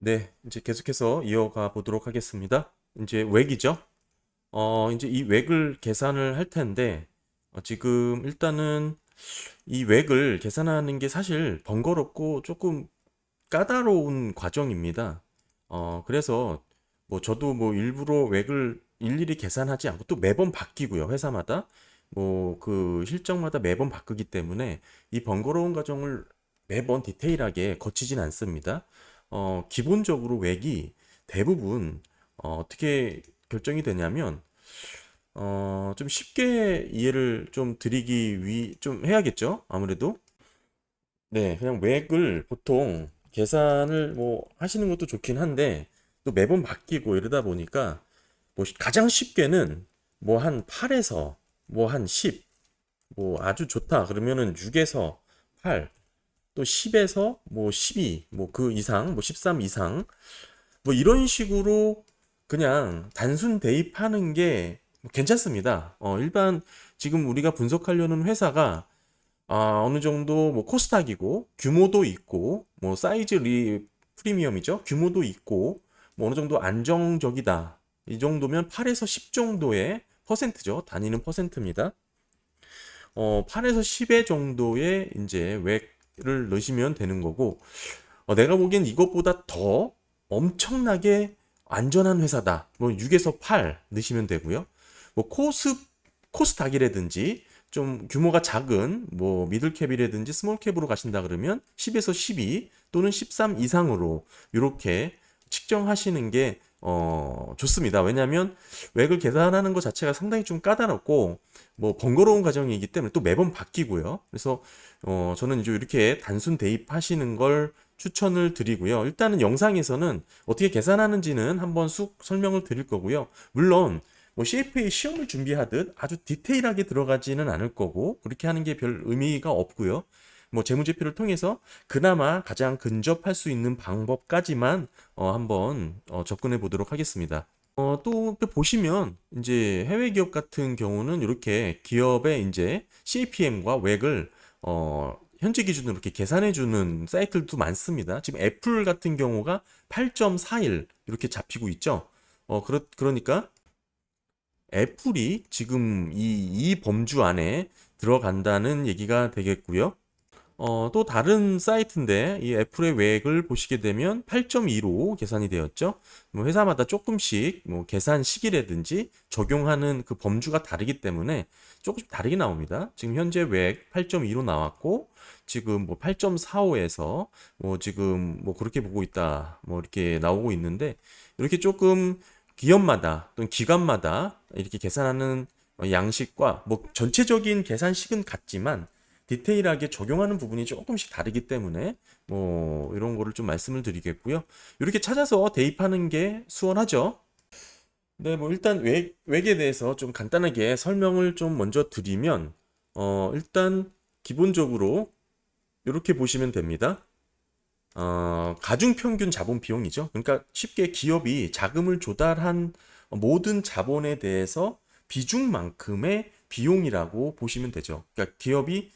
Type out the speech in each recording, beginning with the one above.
네, 이제 계속해서 이어가 보도록 하겠습니다. 이제 외기죠. 어, 이제 이 외를 계산을 할 텐데, 어, 지금 일단은 이 외를 계산하는 게 사실 번거롭고 조금 까다로운 과정입니다. 어, 그래서 뭐 저도 뭐 일부러 외를 일일이 계산하지 않고 또 매번 바뀌고요, 회사마다. 뭐 그 실적마다 매번 바꾸기 때문에 이 번거로운 과정을 매번 디테일하게 거치진 않습니다. 어, 기본적으로 외기 대부분 어, 어떻게 결정이 되냐면 어, 좀 쉽게 이해를 좀 드리기 위, 좀 해야겠죠? 아무래도. 네, 그냥 외액을 보통 계산을 뭐 하시는 것도 좋긴 한데 또 매번 바뀌고 이러다 보니까 뭐 가장 쉽게는 뭐 한 8에서 뭐 한 10, 뭐 아주 좋다 그러면은 6에서 8, 또 10에서 뭐 12, 뭐 그 이상, 뭐 13 이상, 뭐 이런 식으로 그냥 단순 대입하는 게 괜찮습니다. 어, 일반 지금 우리가 분석하려는 회사가 아, 어느 정도 뭐 코스닥이고 규모도 있고 뭐 사이즈 리 프리미엄이죠. 규모도 있고 뭐 어느 정도 안정적이다. 이 정도면 8에서 10 정도의 퍼센트죠. 단위는 퍼센트입니다. 어, 8에서 10의 정도의 이제 웩 을 넣으시면 되는 거고 어, 내가 보기엔 이것보다 더 엄청나게 안전한 회사다. 뭐 6에서 8 넣으시면 되고요. 뭐 코스 코스닥이라든지 좀 규모가 작은 뭐 미들캡이라든지 스몰캡으로 가신다 그러면 10에서 12 또는 13 이상으로 이렇게 측정하시는 게 어, 좋습니다. 왜냐하면 웩을 계산하는 것 자체가 상당히 좀 까다롭고 뭐 번거로운 과정이기 때문에 또 매번 바뀌고요. 그래서 어, 저는 이제 이렇게 단순 대입하시는 걸 추천을 드리고요. 일단은 영상에서는 어떻게 계산하는지는 한번 쑥 설명을 드릴 거고요. 물론 뭐 CFA 시험을 준비하듯 아주 디테일하게 들어가지는 않을 거고 그렇게 하는 게 별 의미가 없고요. 뭐 재무제표를 통해서 그나마 가장 근접할 수 있는 방법까지만 어, 한번 어, 접근해 보도록 하겠습니다. 어, 또 보시면 이제 해외 기업 같은 경우는 이렇게 기업의 이제 CAPM과 웩을 어, 현재 기준으로 이렇게 계산해 주는 사이트들도 많습니다. 지금 애플 같은 경우가 8.41 이렇게 잡히고 있죠. 어, 그렇, 그러니까 애플이 지금 이, 이 범주 안에 들어간다는 얘기가 되겠고요. 어, 또 다른 사이트인데 이 애플의 웩을 보시게 되면 8.2로 계산이 되었죠. 뭐 회사마다 조금씩 뭐 계산 시기라든지 적용하는 그 범주가 다르기 때문에 조금씩 다르게 나옵니다. 지금 현재 웩 8.2로 나왔고 지금 뭐 8.45에서 뭐 지금 뭐 그렇게 보고 있다. 뭐 이렇게 나오고 있는데 이렇게 조금 기업마다 또는 기관마다 이렇게 계산하는 양식과 뭐 전체적인 계산식은 같지만 디테일하게 적용하는 부분이 조금씩 다르기 때문에 뭐 이런 거를 좀 말씀을 드리겠고요. 이렇게 찾아서 대입하는 게 수월하죠. 네, 뭐 일단 웹, 웹에 대해서 좀 간단하게 설명을 좀 먼저 드리면 어 일단 기본적으로 이렇게 보시면 됩니다. 어, 가중 평균 자본 비용이죠. 그러니까 쉽게 기업이 자금을 조달한 모든 자본에 대해서 비중만큼의 비용이라고 보시면 되죠. 그러니까 기업이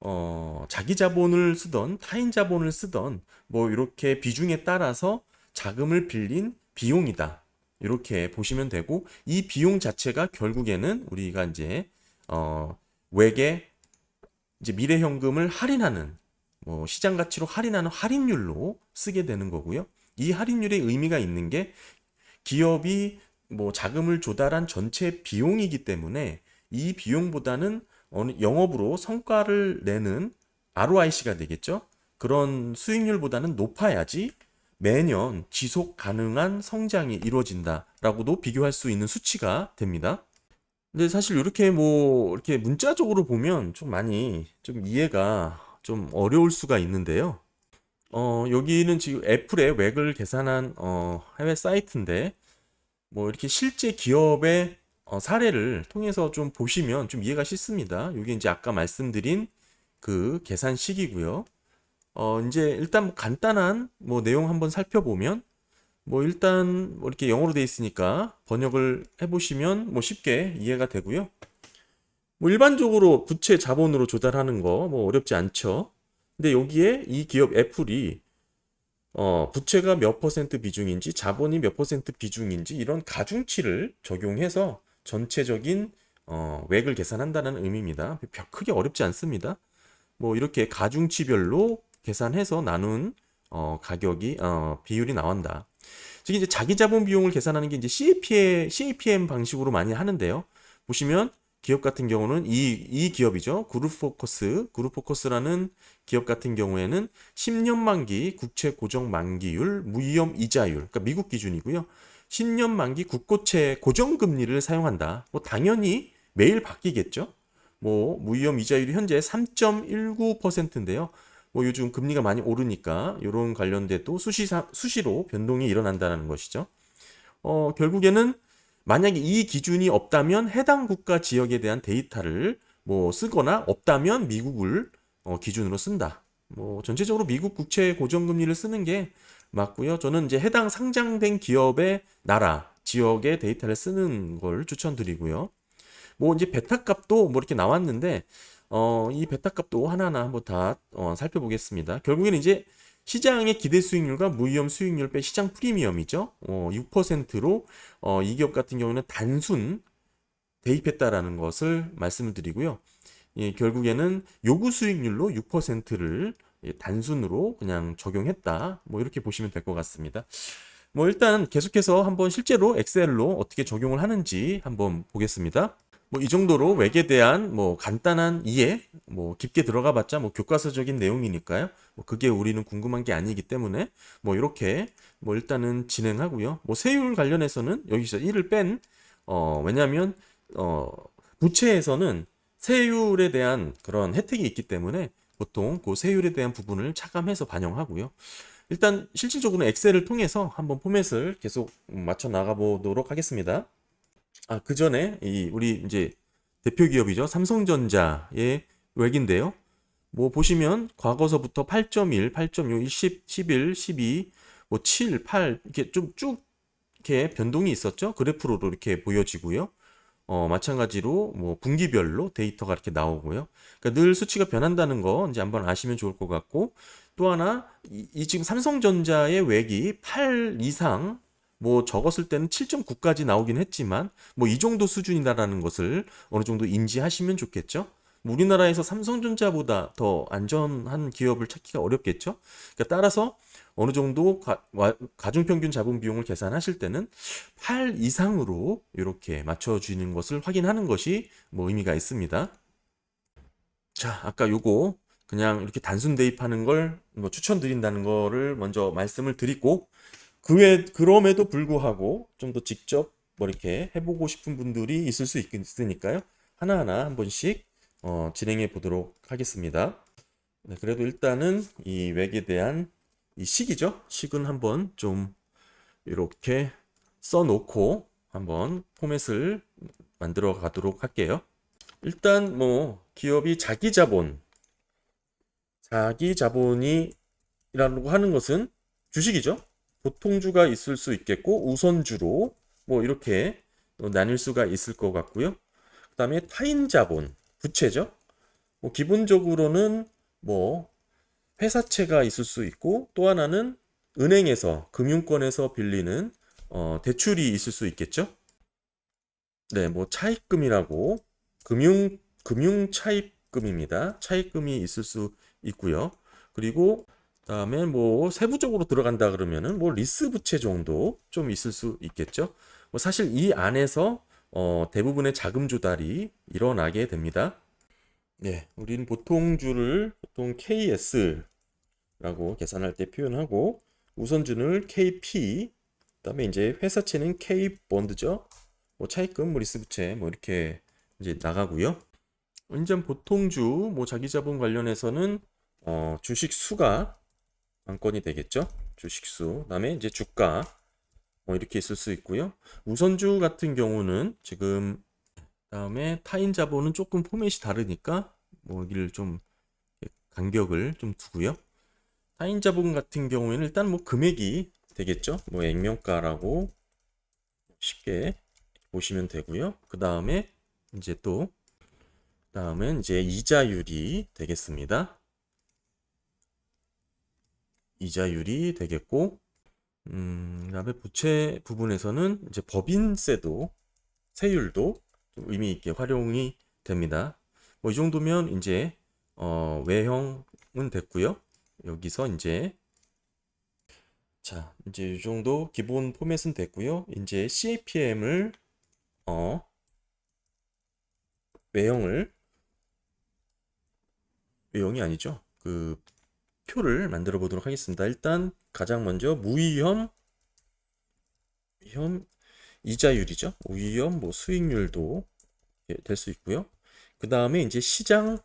어, 자기 자본을 쓰던 타인 자본을 쓰던 뭐 이렇게 비중에 따라서 자금을 빌린 비용이다. 이렇게 보시면 되고 이 비용 자체가 결국에는 우리가 이제 어, 외계 이제 미래 현금을 할인하는 뭐 시장 가치로 할인하는 할인율로 쓰게 되는 거고요. 이 할인율의 의미가 있는 게 기업이 뭐 자금을 조달한 전체 비용이기 때문에 이 비용보다는 어느 영업으로 성과를 내는 ROIC가 되겠죠. 그런 수익률보다는 높아야지 매년 지속 가능한 성장이 이루어진다라고도 비교할 수 있는 수치가 됩니다. 근데 사실 이렇게 뭐 이렇게 문자적으로 보면 좀 많이 좀 이해가 좀 어려울 수가 있는데요. 어, 여기는 지금 애플의 웩을 계산한 어, 해외 사이트인데 뭐 이렇게 실제 기업의 어, 사례를 통해서 좀 보시면 좀 이해가 쉽습니다. 여기 이제 아까 말씀드린 그 계산식이고요. 어, 이제 일단 뭐 간단한 뭐 내용 한번 살펴보면 뭐 일단 뭐 이렇게 영어로 돼 있으니까 번역을 해보시면 뭐 쉽게 이해가 되고요. 뭐 일반적으로 부채 자본으로 조달하는 거 뭐 어렵지 않죠. 근데 여기에 이 기업 애플이 어, 부채가 몇 퍼센트 비중인지, 자본이 몇 퍼센트 비중인지 이런 가중치를 적용해서 전체적인 어, 외액을 계산한다는 의미입니다. 별 크게 어렵지 않습니다. 뭐 이렇게 가중치별로 계산해서 나눈 어, 가격이 어, 비율이 나온다. 즉 이제 자기 자본 비용을 계산하는 게 이제 CAPM, CAPM 방식으로 많이 하는데요. 보시면 기업 같은 경우는 이, 이 기업이죠. 그룹포커스, 그룹포커스라는 기업 같은 경우에는 10년 만기 국채 고정 만기율 무위험 이자율, 그러니까 미국 기준이고요. 10년 만기 국고채 고정 금리를 사용한다. 뭐 당연히 매일 바뀌겠죠. 뭐 무위험 이자율이 현재 3.19%인데요. 뭐 요즘 금리가 많이 오르니까 이런 관련돼도 수시사, 수시로 변동이 일어난다는 것이죠. 어, 결국에는 만약에 이 기준이 없다면 해당 국가 지역에 대한 데이터를 뭐 쓰거나 없다면 미국을 어, 기준으로 쓴다. 뭐 전체적으로 미국 국채 고정금리를 쓰는 게 맞고요. 저는 이제 해당 상장된 기업의 나라, 지역의 데이터를 쓰는 걸 추천드리고요. 뭐 이제 베타 값도 뭐 이렇게 나왔는데 어, 이 베타 값도 하나하나 한번 다 어, 살펴보겠습니다. 결국에는 이제 시장의 기대 수익률과 무위험 수익률 빼 시장 프리미엄이죠. 어, 6%로 어, 이 기업 같은 경우는 단순 대입했다라는 것을 말씀을 드리고요. 예, 결국에는 요구 수익률로 6%를 예, 단순으로 그냥 적용했다. 뭐 이렇게 보시면 될 것 같습니다. 뭐 일단 계속해서 한번 실제로 엑셀로 어떻게 적용을 하는지 한번 보겠습니다. 뭐 이 정도로 외에 대한 뭐 간단한 이해, 뭐 깊게 들어가 봤자 뭐 교과서적인 내용이니까요. 뭐 그게 우리는 궁금한 게 아니기 때문에 뭐 이렇게 뭐 일단은 진행하고요. 뭐 세율 관련해서는 여기서 1을 뺀, 어, 왜냐면, 어, 부채에서는 세율에 대한 그런 혜택이 있기 때문에 보통 그 세율에 대한 부분을 차감해서 반영하고요. 일단 실질적으로 엑셀을 통해서 한번 포맷을 계속 맞춰 나가 보도록 하겠습니다. 아, 그 전에 이 우리 이제 대표 기업이죠. 삼성전자의 외인데요. 뭐 보시면 과거서부터 8.1, 8.6, 10, 11, 12, 뭐 7, 8 이렇게 좀 쭉 이렇게 변동이 있었죠. 그래프로 이렇게 보여지고요. 어, 마찬가지로 뭐 분기별로 데이터가 이렇게 나오고요. 그러니까 늘 수치가 변한다는 거 이제 한번 아시면 좋을 것 같고 또 하나 이, 이 지금 삼성전자의 외기 8 이상 뭐 적었을 때는 7.9까지 나오긴 했지만 뭐 이 정도 수준이다라는 것을 어느 정도 인지하시면 좋겠죠. 뭐 우리나라에서 삼성전자보다 더 안전한 기업을 찾기가 어렵겠죠. 그러니까 따라서 어느 정도 가, 중 평균 자본 비용을 계산하실 때는 8 이상으로 이렇게 맞춰주는 것을 확인하는 것이 뭐 의미가 있습니다. 자, 아까 요거 그냥 이렇게 단순 대입하는 걸 뭐 추천드린다는 거를 먼저 말씀을 드리고 그외 그럼에도 불구하고 좀 더 직접 뭐 이렇게 해보고 싶은 분들이 있을 수 있, 있으니까요. 하나하나 한 번씩 어, 진행해 보도록 하겠습니다. 네, 그래도 일단은 이 외에 대한 이 식이죠. 식은 한번 좀 이렇게 써놓고 한번 포맷을 만들어 가도록 할게요. 일단 뭐 기업이 자기 자본, 자기 자본이라고 하는 것은 주식이죠. 보통주가 있을 수 있겠고 우선주로 뭐 이렇게 나뉠 수가 있을 것 같고요. 그 다음에 타인 자본, 부채죠. 뭐 기본적으로는 뭐 회사채가 있을 수 있고 또 하나는 은행에서 금융권에서 빌리는 어, 대출이 있을 수 있겠죠. 네, 뭐 차입금이라고 금융 금융 차입금입니다. 차입금이 있을 수 있고요. 그리고 다음에 뭐 세부적으로 들어간다 그러면은 뭐 리스 부채 정도 좀 있을 수 있겠죠. 뭐 사실 이 안에서 어 대부분의 자금 조달이 일어나게 됩니다. 네, 우리는 보통주를 보통 KS라고 계산할 때 표현하고 우선주를 KP, 그다음에 이제 회사채는 K 본드죠. 뭐 차입금, 뭐 리스 부채 뭐 이렇게 이제 나가고요. 인전 보통주 뭐 자기 자본 관련해서는 어 주식 수가 관건이 되겠죠. 주식 수. 그다음에 이제 주가 뭐 이렇게 있을 수 있고요. 우선주 같은 경우는 지금 다음에 타인 자본은 조금 포맷이 다르니까 뭐 여기를 좀 간격을 좀 두고요. 타인 자본 같은 경우에는 일단 뭐 금액이 되겠죠. 뭐 액면가라고 쉽게 보시면 되고요. 그 다음에 이제 또 다음은 이제 이자율이 되겠습니다. 이자율이 되겠고, 음, 그다음에 부채 부분에서는 이제 법인세도 세율도 좀 의미 있게 활용이 됩니다. 뭐 이 정도면 이제 어, 외형은 됐고요. 여기서 이제 자, 이제 이 정도 기본 포맷은 됐고요. 이제 CAPM을 어 외형을 외형이 아니죠. 그 표를 만들어 보도록 하겠습니다. 일단 가장 먼저 무위험 위험 이자율이죠. 무위험 뭐 수익률도 될 수 있고요. 그 다음에 이제 시장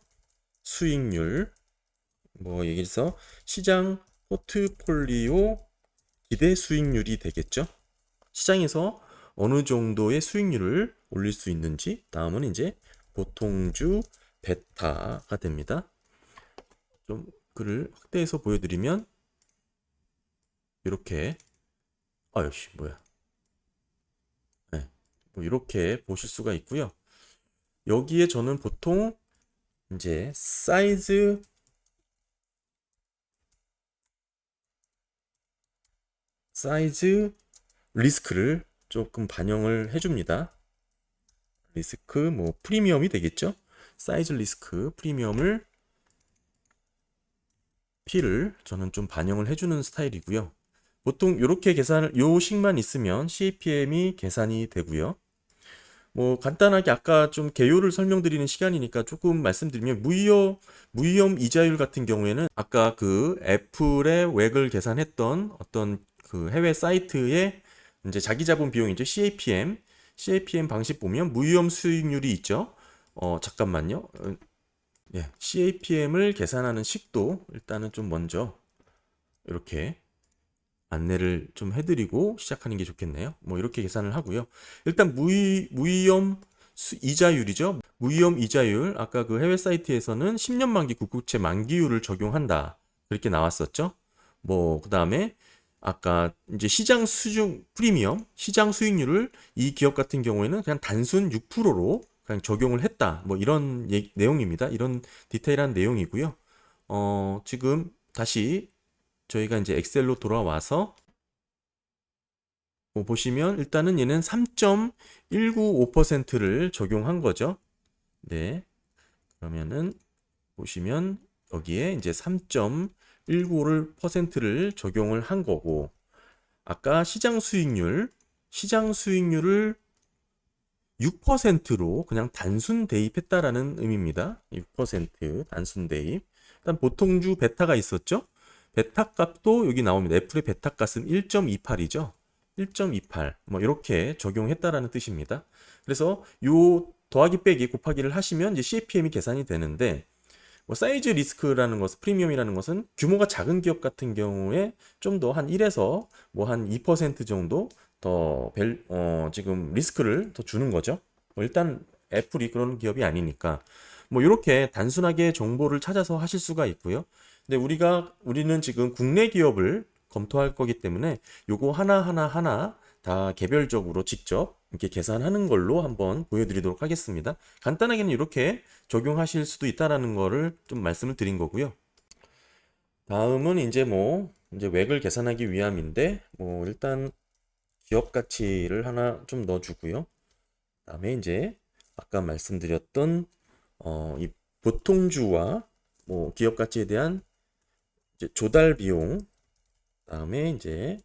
수익률 뭐 여기서 시장 포트폴리오 기대 수익률이 되겠죠. 시장에서 어느 정도의 수익률을 올릴 수 있는지 다음은 이제 보통주 베타가 됩니다. 좀 글을 확대해서 보여드리면 이렇게 아유씨 뭐야 네, 뭐 이렇게 보실 수가 있고요. 여기에 저는 보통 이제 사이즈 사이즈 리스크를 조금 반영을 해줍니다. 리스크 뭐 프리미엄이 되겠죠? 사이즈 리스크 프리미엄을 P를 저는 좀 반영을 해주는 스타일이고요. 보통 이렇게 계산을 요 식만 있으면 CAPM이 계산이 되고요. 뭐 간단하게 아까 좀 개요를 설명드리는 시간이니까 조금 말씀드리면 무위험 무위험 이자율 같은 경우에는 아까 그 애플의 웩을 계산했던 어떤 그 해외 사이트의 이제 자기 자본 비용이죠 CAPM CAPM 방식 보면 무위험 수익률이 있죠. 어 잠깐만요. 어, 예, CAPM을 계산하는 식도 일단은 좀 먼저 이렇게 안내를 좀 해드리고 시작하는 게 좋겠네요. 뭐 이렇게 계산을 하고요. 일단 무위, 무위험 수- 이자율이죠. 무위험 이자율 아까 그 해외 사이트에서는 10년 만기 국고채 만기율을 적용한다. 그렇게 나왔었죠. 뭐 그 다음에 아까 이제 시장 수중 프리미엄, 시장 수익률을 이 기업 같은 경우에는 그냥 단순 6%로 그냥 적용을 했다. 뭐 이런 얘기- 내용입니다. 이런 디테일한 내용이고요. 어, 지금 다시 저희가 이제 엑셀로 돌아와서 뭐 보시면 일단은 얘는 3.195%를 적용한 거죠. 네. 그러면은 보시면 여기에 이제 3.195를 퍼센트를 적용을 한 거고 아까 시장 수익률 시장 수익률을 6%로 그냥 단순 대입했다라는 의미입니다. 6% 단순 대입. 일단 보통주 베타가 있었죠. 베타 값도 여기 나옵니다. 애플의 베타 값은 1.28이죠. 1.28. 뭐 이렇게 적용했다라는 뜻입니다. 그래서 요 더하기 빼기 곱하기를 하시면 이제 CAPM이 계산이 되는데 뭐 사이즈 리스크라는 것은 프리미엄이라는 것은 규모가 작은 기업 같은 경우에 좀 더 한 1에서 뭐 한 2% 정도 더 벨, 어, 지금 리스크를 더 주는 거죠. 뭐 일단 애플이 그런 기업이 아니니까 뭐 이렇게 단순하게 정보를 찾아서 하실 수가 있고요. 근데 우리가 우리는 지금 국내 기업을 검토할 거기 때문에 요거 하나 하나 하나 다 개별적으로 직접 이렇게 계산하는 걸로 한번 보여드리도록 하겠습니다. 간단하게는 이렇게 적용하실 수도 있다라는 거를 좀 말씀을 드린 거고요. 다음은 이제 뭐 이제 웩을 계산하기 위함인데 뭐 일단 기업 가치를 하나 좀 넣어주고요. 그다음에 이제 아까 말씀드렸던 어, 이 보통주와 뭐 기업 가치에 대한 조달 비용, 그다음에 이제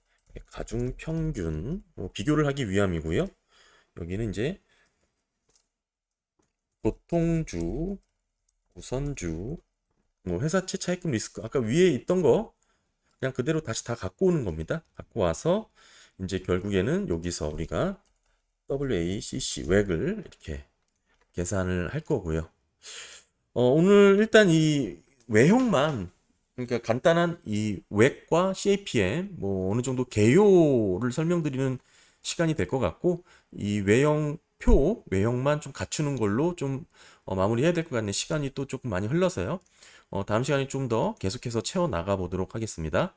가중 평균 뭐 비교를 하기 위함이고요. 여기는 이제 보통주, 우선주, 뭐 회사채 차입금 리스크 아까 위에 있던 거 그냥 그대로 다시 다 갖고 오는 겁니다. 갖고 와서 이제 결국에는 여기서 우리가 WACC 웩을 이렇게 계산을 할 거고요. 어, 오늘 일단 이 외형만 그러니까 간단한 이 웩과 CAPM 뭐 어느 정도 개요를 설명드리는 시간이 될 것 같고 이 외형 표 외형만 좀 갖추는 걸로 좀 어, 마무리해야 될 것 같네. 시간이 또 조금 많이 흘러서요. 어, 다음 시간에 좀 더 계속해서 채워 나가 보도록 하겠습니다.